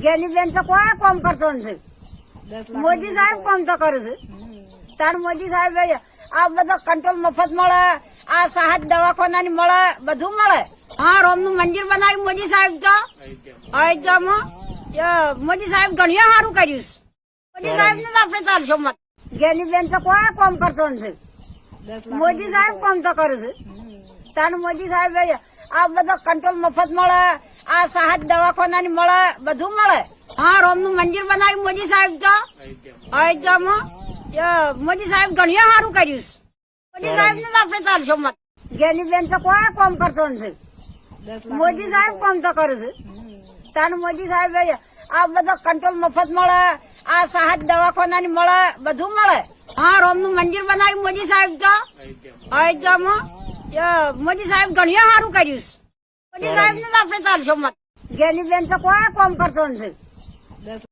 જ્ઞાની બેન તો કોઈ કામ કરતો નથી? મોદી સાહેબ કામ તો કરે છે. તાર મોદી સાહેબ આ બધો કંટ્રોલ મફત મળે આ સાહજ દવાખાનાની મળે બધું મળે. હા રોમનું મંદિર બનાવ્યું મોદી સાહેબ તો? અયોધ્યામાં મોદી સાહેબ ઘણી સારું કર્યું છે. મોદી સાહેબ ને આપણે ચાલશો મત. બેન તો કોઈ કામ કરતો નથી? મોદી સાહેબ કામ તો કરે છે. તાર મોદી સાહેબ આ બધો કંટ્રોલ મફત મળે આ સહાજ દવાખાના મળે બધું મળે. હા રોમનું મંદિર બનાવ્યું મોદી સાહેબ તો. અયોધ્યામાં મોદી સાહેબ ઘણી સારું કર્યું છે. મોદી સાહેબ ને આપણે ચાલશો મત. જ્ઞાની બેન તો કોઈ કોમ કરતો નથી. મોદી સાહેબ કોમ તો કરે છે. તાર મોદી સાહેબ આ બધો કંટ્રોલ મફત મળે આ સહાજ દવાખાના મળે બધું મળે. હા રોમનું મંદિર બનાવ્યું મોદી સાહેબ તો. અયોધ્યામાં મોદી સાહેબ ઘણી સારું કર્યું. મોદી સાહેબ ને આપણે ચાલશો મત ગેલી બેન તો કોઈ કામ કરતો નથી.